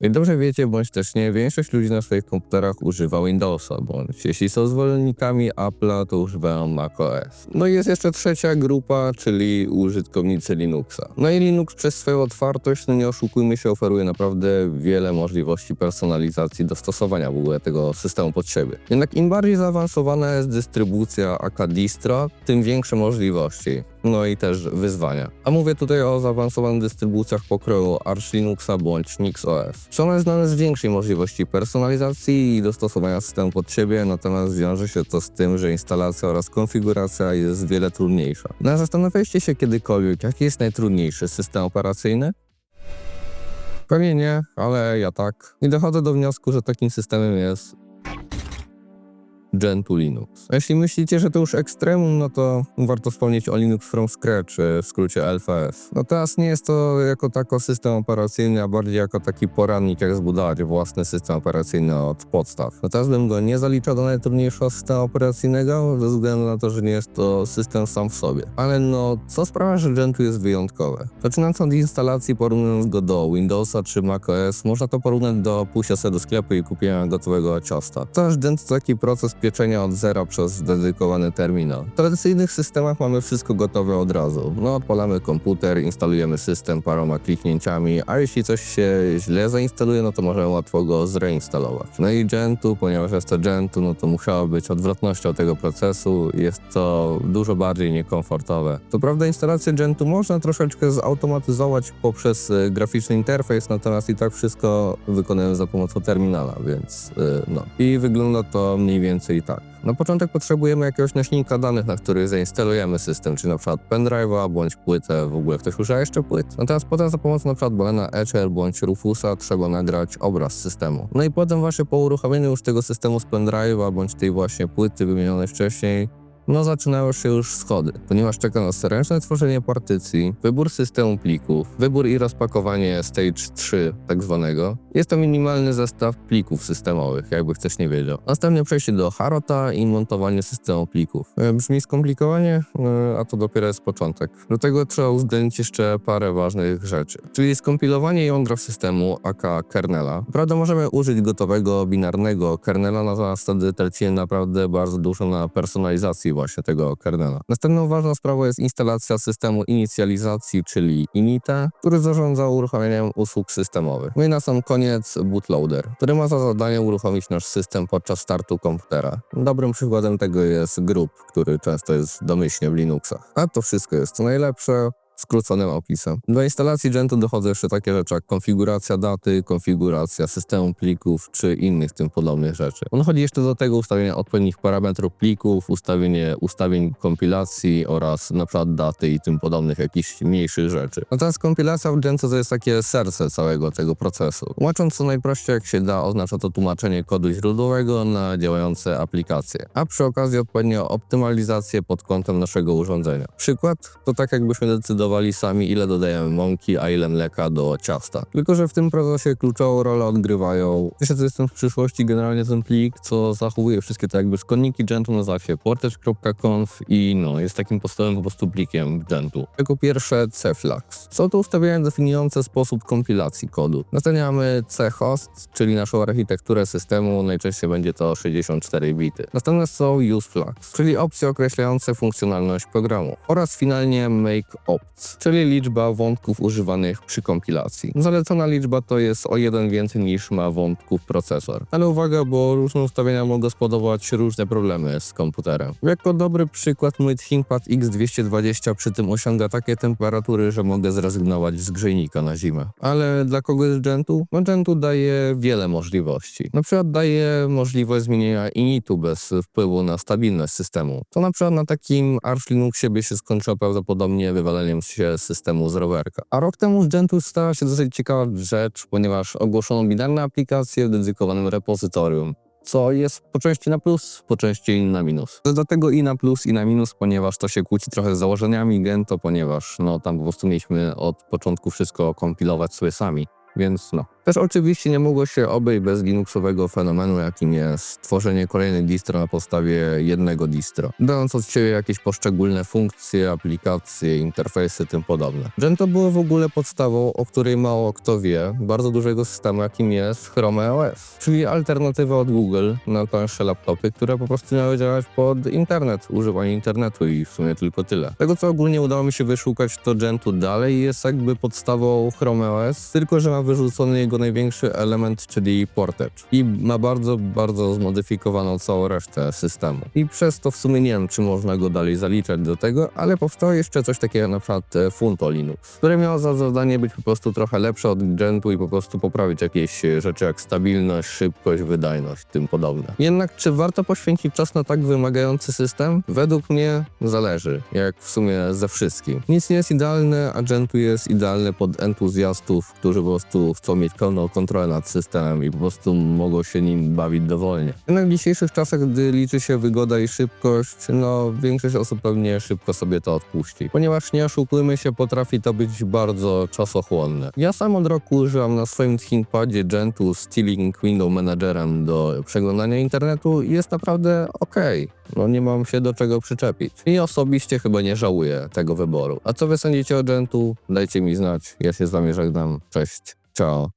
Jak dobrze wiecie, bądź też nie, większość ludzi na swoich komputerach używa Windowsa, bądź jeśli są zwolennikami Apple'a, to używają macOS. No i jest jeszcze trzecia grupa, czyli użytkownicy Linuxa. No i Linux przez swoją otwartość, no nie oszukujmy się, oferuje naprawdę wiele możliwości personalizacji, dostosowania w ogóle tego systemu pod siebie. Jednak im bardziej zaawansowana jest dystrybucja aka distro, tym większe możliwości. No i też wyzwania. A mówię tutaj o zaawansowanych dystrybucjach pokroju Arch Linuxa bądź NixOS. Są one znane z większej możliwości personalizacji i dostosowania systemu pod siebie, natomiast wiąże się to z tym, że instalacja oraz konfiguracja jest wiele trudniejsza. No zastanawialiście się kiedykolwiek, jaki jest najtrudniejszy system operacyjny? Pewnie nie, ale ja tak. I dochodzę do wniosku, że takim systemem jest Gentoo Linux. A jeśli myślicie, że to już ekstremum, no to warto wspomnieć o Linux from Scratch, czy w skrócie LFS. No teraz nie jest to jako tako system operacyjny, a bardziej jako taki poradnik, jak zbudować własny system operacyjny od podstaw. No teraz bym go nie zaliczał do najtrudniejszego systemu operacyjnego, ze względu na to, że nie jest to system sam w sobie. Ale no, co sprawia, że Gentoo jest wyjątkowe? Zaczynając od instalacji, porównując go do Windowsa czy macOS, można to porównać do pójścia sobie do sklepu i kupienia gotowego ciasta. Też Gentoo to taki proces pieczenia od zera przez dedykowany terminal. W tradycyjnych systemach mamy wszystko gotowe od razu. No, odpalamy komputer, instalujemy system paroma kliknięciami, a jeśli coś się źle zainstaluje, no to możemy łatwo go zreinstalować. No i Gentoo, ponieważ jest to Gentoo, no to musiało być odwrotnością tego procesu jest to dużo bardziej niekomfortowe. To prawda instalację Gentoo można troszeczkę zautomatyzować poprzez y, graficzny interfejs, natomiast i tak wszystko wykonujemy za pomocą terminala, więc y, no. I wygląda to mniej więcej tak. Na początek potrzebujemy jakiegoś nośnika danych, na który zainstalujemy system, czyli na przykład pendrive'a bądź płytę, w ogóle ktoś używa jeszcze płyt. Natomiast potem za pomocą na przykład Balena Etcher bądź Rufusa trzeba nagrać obraz systemu. No i potem właśnie po uruchomieniu już tego systemu z pendrive'a bądź tej właśnie płyty wymienionej wcześniej, no zaczynają się już schody, ponieważ czeka nas ręczne tworzenie partycji, wybór systemu plików, wybór i rozpakowanie stage 3 tak zwanego. Jest to minimalny zestaw plików systemowych, jakby ktoś nie wiedział. Następnie przejście do Harota i montowanie systemu plików. E, Brzmi skomplikowanie, e, a to dopiero jest początek. Do tego trzeba uwzględnić jeszcze parę ważnych rzeczy, czyli skompilowanie jądra systemu, aka kernela. Prawda, możemy użyć gotowego, binarnego kernela, natomiast wtedy tracimy naprawdę bardzo dużo na personalizacji właśnie tego kernela. Następną ważną sprawą jest instalacja systemu inicjalizacji, czyli inita, który zarządza uruchamianiem usług systemowych. No i na sam koniec bootloader, który ma za zadanie uruchomić nasz system podczas startu komputera. Dobrym przykładem tego jest grub, który często jest domyślnie w Linuxach. A to wszystko jest co najlepsze skróconym opisem. Do instalacji Gentoo dochodzą jeszcze takie rzeczy jak konfiguracja daty, konfiguracja systemu plików czy innych tym podobnych rzeczy. On chodzi jeszcze do tego ustawienia odpowiednich parametrów plików, ustawienie ustawień kompilacji oraz na przykład daty i tym podobnych jakichś mniejszych rzeczy. Natomiast kompilacja w Gentoo to jest takie serce całego tego procesu. Tłumacząc co najprościej jak się da, oznacza to tłumaczenie kodu źródłowego na działające aplikacje, a przy okazji odpowiednio optymalizację pod kątem naszego urządzenia. Przykład to tak jakbyśmy decydowali sami ile dodajemy mąki, a ile mleka do ciasta. Tylko, że w tym procesie kluczową rolę odgrywają Myślę, że jestem w przyszłości generalnie ten plik, co zachowuje wszystkie te jakby składniki Gentoo nazywa się portage.conf i no, jest takim podstawowym po prostu plikiem Gentoo. Jako pierwsze cflags. Są to ustawienia definiujące sposób kompilacji kodu. Następnie mamy chost, czyli naszą architekturę systemu, najczęściej będzie to 64 bity. Następne są useflags, czyli opcje określające funkcjonalność programu. Oraz finalnie make opts, czyli liczba wątków używanych przy kompilacji. Zalecona liczba to jest o jeden więcej niż ma wątków procesor. Ale uwaga, bo różne ustawienia mogą spowodować różne problemy z komputerem. Jako dobry przykład mój ThinkPad X220 przy tym osiąga takie temperatury, że mogę zrezygnować z grzejnika na zimę. Ale dla kogo jest Gentoo? No daje wiele możliwości. Na przykład daje możliwość zmienienia initu bez wpływu na stabilność systemu. To na przykład na takim Arch Linuxie by się skończyło prawdopodobnie wywaleniem się systemu z rowerka. A rok temu z Gentoo stała się dosyć ciekawa rzecz, ponieważ ogłoszono binarne aplikacje w dedykowanym repozytorium co jest po części na plus, po części na minus. Dlatego i na plus, i na minus, ponieważ to się kłóci trochę z założeniami Gento, ponieważ no tam po prostu mieliśmy od początku wszystko kompilować sobie sami. Więc no. Też oczywiście nie mogło się obejść bez Linuxowego fenomenu, jakim jest tworzenie kolejnej distro na podstawie jednego distro, dając od siebie jakieś poszczególne funkcje, aplikacje, interfejsy, tym podobne. Gentoo było w ogóle podstawą, o której mało kto wie, bardzo dużego systemu, jakim jest Chrome OS, czyli alternatywa od Google na tańsze laptopy, które po prostu miały działać pod internet, używanie internetu i w sumie tylko tyle. Tego, co ogólnie udało mi się wyszukać, to Gentoo dalej jest jakby podstawą Chrome OS, tylko że ma wyrzucony jego największy element, czyli Portage. I ma bardzo, bardzo zmodyfikowaną całą resztę systemu. I przez to w sumie nie wiem, czy można go dalej zaliczać do tego, ale powstało jeszcze coś takiego na przykład e, Funto Linux, które miało za zadanie być po prostu trochę lepsze od Gentoo i po prostu poprawić jakieś e, rzeczy jak stabilność, szybkość, wydajność, tym podobne. Jednak czy warto poświęcić czas na tak wymagający system? Według mnie zależy, jak w sumie ze wszystkim. Nic nie jest idealne, a Gentoo jest idealny pod entuzjastów, którzy po prostu chcą mieć pełną kontrolę nad systemem i po prostu mogą się nim bawić dowolnie. Jednak w dzisiejszych czasach, gdy liczy się wygoda i szybkość, no większość osób pewnie szybko sobie to odpuści. Ponieważ nie oszukujmy się, potrafi to być bardzo czasochłonne. Ja sam od roku używam na swoim ThinkPadzie Gentoo Stealing Window Managerem do przeglądania internetu i jest naprawdę okej. No nie mam się do czego przyczepić. I osobiście chyba nie żałuję tego wyboru. A co wy sądzicie o Gentoo? Dajcie mi znać. Ja się z wami żegnam. Cześć. Ciao.